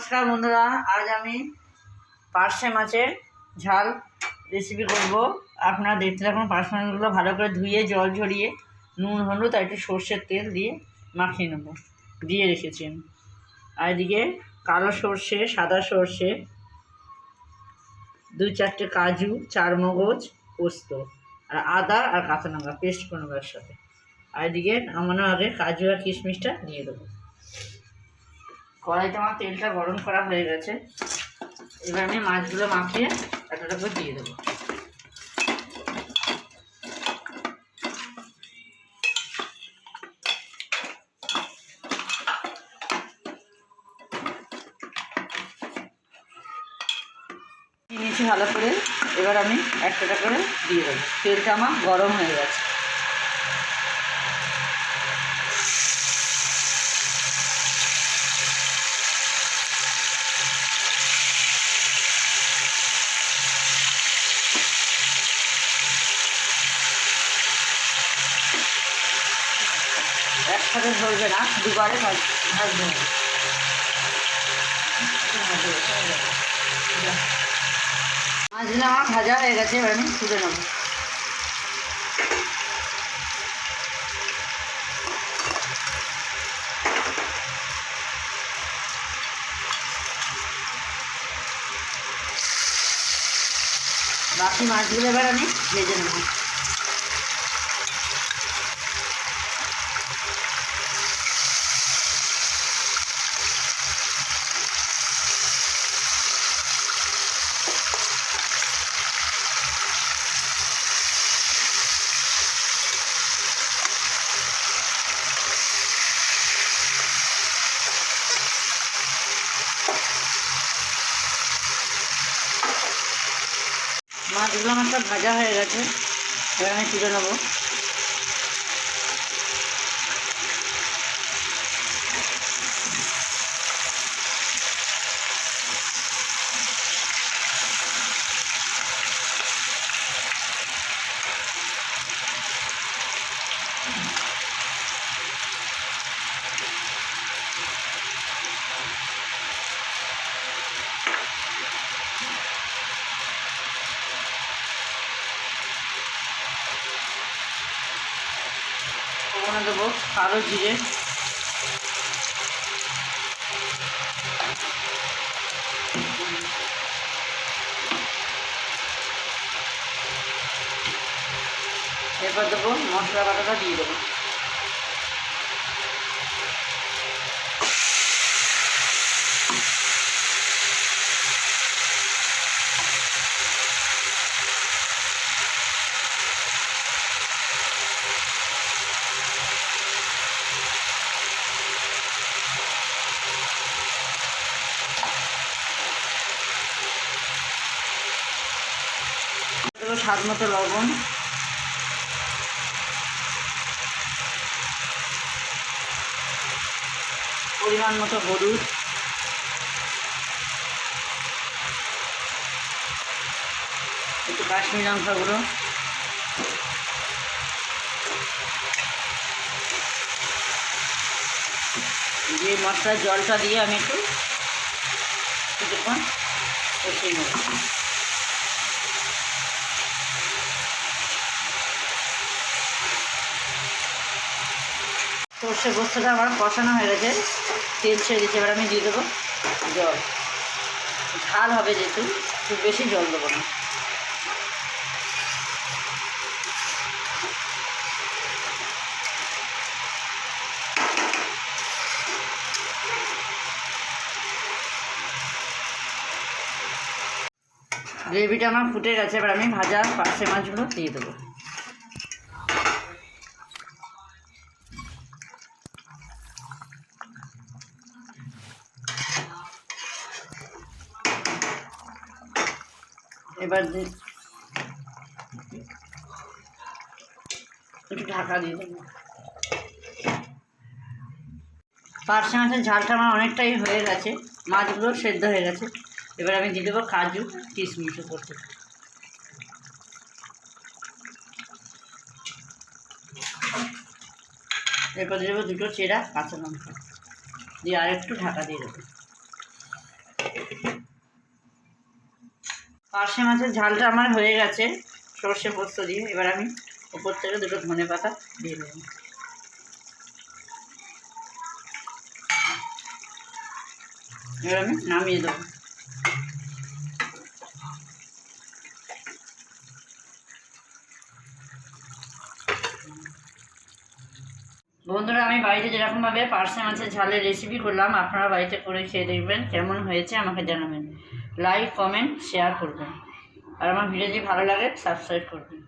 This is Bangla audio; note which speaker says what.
Speaker 1: নমস্কার বন্ধুরা, আজ আমি পার্শে মাছের ঝাল রেসিপি করব। আপনারা দেখতে থাকুন, পার্শে মাছগুলো ভালো করে ধুয়ে, জল ঝরিয়ে, নুন, হলুদ আর একটু সর্ষের তেল দিয়ে মাখিয়ে নেব। দিয়ে রেখেছি আর এদিকে কালো সর্ষে, সাদা সর্ষে দুই চারটে কাজু, চার মগজ, পোস্ত আর আদা আর কাঁচা লঙ্কা পেস্ট করে নেব একসাথে। আর এদিকে নামানোর আগে কাজু আর কিশমিশটা দিয়ে দেবো। কড়াইতে আমার তেলটা গরম করা হয়ে গেছে। এবার আমি মাছগুলো মাখিয়ে একটা করে দিয়ে দেবো। ভালো করে। এবার আমি একটা করে দিয়ে দেবো। তেলটা আমার গরম হয়ে গেছে। একসাথে ধরবে না, দুবারে ভাজ- ভাজবে। মাছগুলো ভাজা হয়ে গেছে, এবার আমি তুলে নেব বাকি মাছগুলো এবার আমি ভেজে নেব মাছগুলো আমার সব ভাজা হয়ে গেছে এবার আমি তুলে নেব। ওখানে দেবো কালো জিরে। এরপর দেবো মশলা বাটাটা দিয়ে দেবো দেবো স্বাদ মতো লবণ। পরিমাণ মতো হলুদ। একটু কাশ্মীর লঙ্কা গুঁড়ো দিয়ে মশলার জলটা দিয়ে আমি একটু কিছুক্ষণ কষিয়ে নেব। সর্ষে গোস্তটা আমার কষানো হয়ে গেছে। তেল ছেড়ে দিচ্ছে এবার আমি দিয়ে দেবো জল। ঝাল হবে যেহেতু খুব বেশি জল দেবো না। গ্রেভিটা আমার ফুটে গেছে, এবার আমি ভাজা পার্শে মাছগুলো দিয়ে দেবো। এবার একটু ঢাকা দিয়ে দেবো। পার্শে মাছের ঝালটা আমার অনেকটাই হয়ে গেছে। মাছগুলো সেদ্ধ হয়ে গেছে। এবার আমি দিয়ে দেবো কাজু কিশমিশ থেকে এরপর দিয়ে দেবো দুটো চেরা কাঁচা লঙ্কা। দিয়ে আরেকটু ঢাকা দিয়ে দেবো। পার্শে মাছের ঝালটা আমার হয়ে গেছে। সর্ষে, পোস্ত দিয়ে। এবার আমি উপর থেকে দুটো ধনে পাতা দিয়ে দেবো। এবার আমি নামিয়ে দেবো। বন্ধুরা, আমি বাড়িতে যেরকমভাবে পার্সে মাছের ঝালের রেসিপি করলাম, আপনারা বাড়িতে করে খেয়ে দেখবেন কেমন হয়েছে, আমাকে জানাবেন। লাইক কমেন্ট শেয়ার করবেন। আর আমার ভিডিও যদি ভালো লাগে সাবস্ক্রাইব করবেন।